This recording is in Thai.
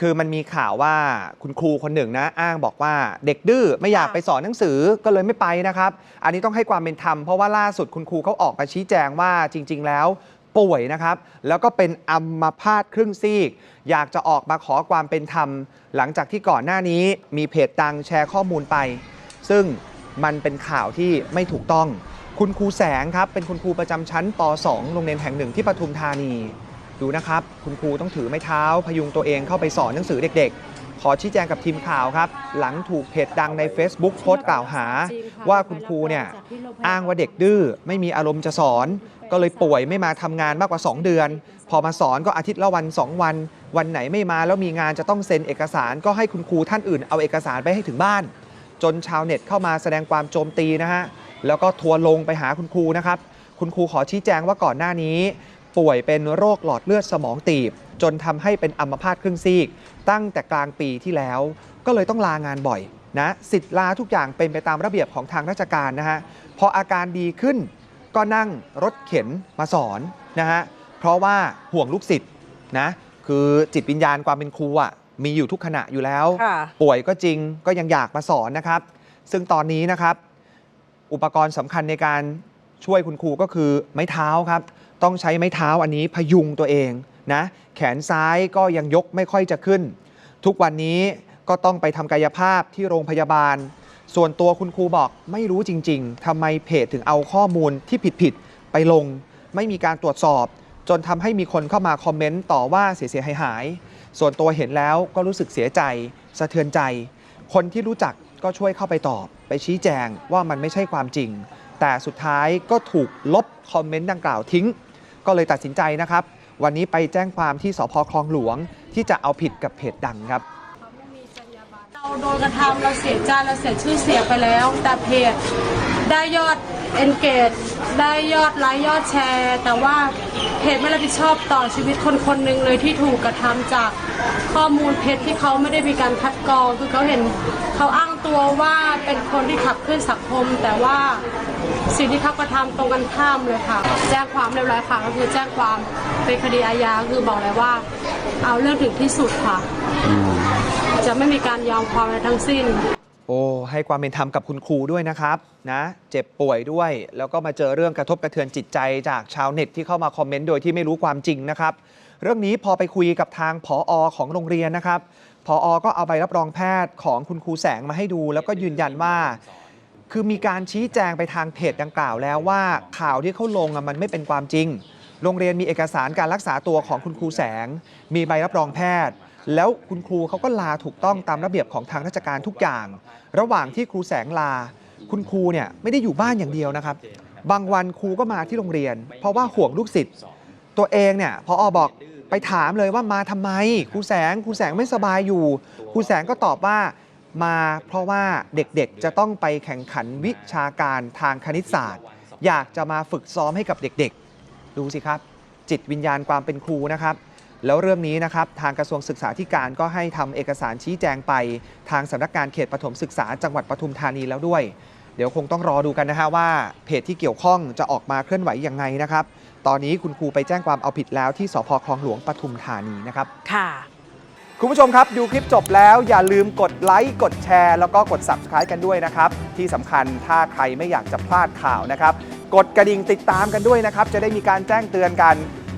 คือมันมีข่าวว่าคุณครูคนหนึ่งนะ อ้างบอกว่าเด็กดื้อไม่อยากไปสอนหนังสือก็เลยไม่ไปนะครับ อันนี้ต้องให้ความเป็นธรรมเพราะว่าล่าสุดคุณครูเขาออกมาชี้แจงว่าจริง ๆ แล้วป่วยนะครับ แล้วก็เป็นอัมพาตครึ่งซีก อยากจะออกมาขอความเป็นธรรม หลังจากที่ก่อนหน้านี้มีเพจดังแชร์ข้อมูลไป ซึ่งมันเป็นข่าวที่ไม่ถูกต้อง คุณครูแสงครับเป็นคุณครูประจำชั้นป .2 โรงเรียนแห่งหนึ่งที่ปทุมธานี ดูนะครับ คุณครูต้องถือไม้เท้า พยุงตัวเองเข้าไปสอนหนังสือเด็กๆ ขอชี้แจงกับทีมข่าวครับ หลังถูกเพจดังใน Facebook โพสต์กล่าวหา ว่าคุณครูเนี่ยอ้างว่าเด็กดื้อไม่มีอารมณ์จะสอน ก็เลยป่วยไม่มาทำงานมากกว่า 2 เดือน พอมาสอนก็อาทิตย์ละวัน 2 วัน วันไหนไม่มาแล้วมีงานจะต้องเซ็นเอกสาร ก็ให้คุณครูท่านอื่นเอาเอกสารไปให้ถึงบ้าน จนชาวเน็ตเข้ามาแสดงความโจมตีนะฮะแล้วก็ทัวร์ลงไปหาคุณครูนะครับคุณครูขอชี้แจงว่าก่อนหน้านี้ ป่วยเป็นโรคหลอดเลือดสมองตีบ จนทำให้เป็นอัมพาตครึ่งซีก ตั้งแต่กลางปีที่แล้ว ก็เลยต้องลางานบ่อยนะสิทธิ์ลาทุกอย่างเป็นไปตามระเบียบของทางราชการนะฮะพออาการดีขึ้นก็นั่งรถเข็นมาสอนนะฮะเพราะว่าห่วงลูกศิษย์นะคือจิตวิญญาณความเป็นครูอะมีอยู่ทุกขณะอยู่แล้วค่ะป่วยก็จริงก็ยังอยากมาสอนนะครับ ซึ่งตอนนี้นะครับ อุปกรณ์สำคัญในการช่วยคุณครูก็คือไม้เท้าครับ ต้องใช้ไม้เท้าอันนี้พยุงตัวเองนะแขนซ้ายก็ยังยกไม่ค่อยจะขึ้น ทุกวันนี้ก็ต้องไปทำกายภาพที่โรงพยาบาล ส่วนตัวคุณครูบอกไม่รู้จริง ๆทำไมเพจถึงเอาข้อมูลที่ผิดๆไปลง ไม่มีการตรวจสอบ จนทำให้มีคนเข้ามาคอมเมนต์ต่อว่าเสียหายๆส่วนตัวเห็นแล้วก็รู้สึกเสียใจ สะเทือนใจ คนที่รู้จักก็ช่วยเข้าไปตอบ ไปชี้แจงว่ามันไม่ใช่ความจริง แต่สุดท้ายก็ถูกลบคอมเมนต์ดังกล่าวทิ้ง ก็เลยตัดสินใจนะครับ วันนี้ไปแจ้งความที่สพคลองหลวง ที่จะเอาผิดกับเพจดังครับเราโดนกระทำเราเสียใจเราเสียชื่อเสียงไปแล้ว แต่เพจได้ยอด engage ได้ยอดไลค์ยอดแชร์ แต่ว่าเพจไม่รับผิดชอบต่อชีวิตคนคนหนึ่งเลยที่ถูกกระทำจากข้อมูลเพจที่เขาไม่ได้มีการคัดกรองคือเขาเห็นเขาอ้างตัวว่าเป็นคนที่ขับเคลื่อนสังคม แต่ว่าสิ่งที่เขากระทำตรงกันข้ามเลยค่ะ แจ้งความเรียบร้อยค่ะก็คือแจ้งความเป็นคดีอาญาคือบอกเลยว่า เอาเรื่องถึงที่สุดค่ะ จะไม่มีการยอมความอะไรทั้งสิ้น โอ้ให้ความเป็นธรรมกับคุณครูด้วยนะครับนะเจ็บป่วยด้วย แล้วก็มาเจอเรื่องกระทบกระเทือนจิตใจจากชาวเน็ตที่เข้ามาคอมเมนต์โดยที่ไม่รู้ความจริงนะครับ เรื่องนี้พอไปคุยกับทางผออของโรงเรียนนะครับผออก็เอาใบรับรองแพทย์ของคุณครูแสงมาให้ดู แล้วก็ยืนยันว่า คือมีการชี้แจงไปทางเพจดังกล่าวแล้วว่าข่าวที่เขาลงมันไม่เป็นความจริง โรงเรียนมีเอกสารการรักษาตัวของคุณครูแสง มีใบรับรองแพทย์ แล้วคุณครูเขาก็ลาถูกต้องตามระเบียบของทางราชการทุกอย่าง ระหว่างที่ครูแสงลา คุณครูเนี่ยไม่ได้อยู่บ้านอย่างเดียวนะครับ บางวันครูก็มาที่โรงเรียน เพราะว่าห่วงลูกศิษย์ตัวเองเนี่ยพออบอกไปถามเลยว่ามาทำไมครูแสงครูแสงไม่สบายอยู่ครูแสงก็ตอบว่ามาเพราะว่าเด็กๆจะต้องไปแข่งขันวิชาการทางคณิตศาสตร์ อยากจะมาฝึกซ้อมให้กับเด็กๆ ดูสิครับ จิตวิญญาณความเป็นครูนะครับ แล้วเรื่องนี้นะครับทางกระทรวงศึกษาธิการก็ให้ทำเอกสารชี้แจงไป ทางสำนักงานเขตปฐมศึกษาจังหวัดปทุมธานีแล้วด้วย เดี๋ยวคงต้องรอดูกันนะฮะว่าเพจที่เกี่ยวข้องจะออกมาเคลื่อนไหวยังไงนะครับ ตอนนี้คุณครูไปแจ้งความเอาผิดแล้วที่สพคลองหลวงปทุมธานีนะครับค่ะคุณผู้ชมครับ ดูคลิปจบแล้วอย่าลืมกดไลค์กดแชร์ แล้วก็กด Subscribe กันด้วยนะครับ ที่สำคัญถ้าใครไม่อยากจะพลาดข่าวนะครับ กดกระดิ่งติดตามกันด้วยนะครับ จะได้มีการแจ้งเตือนกัน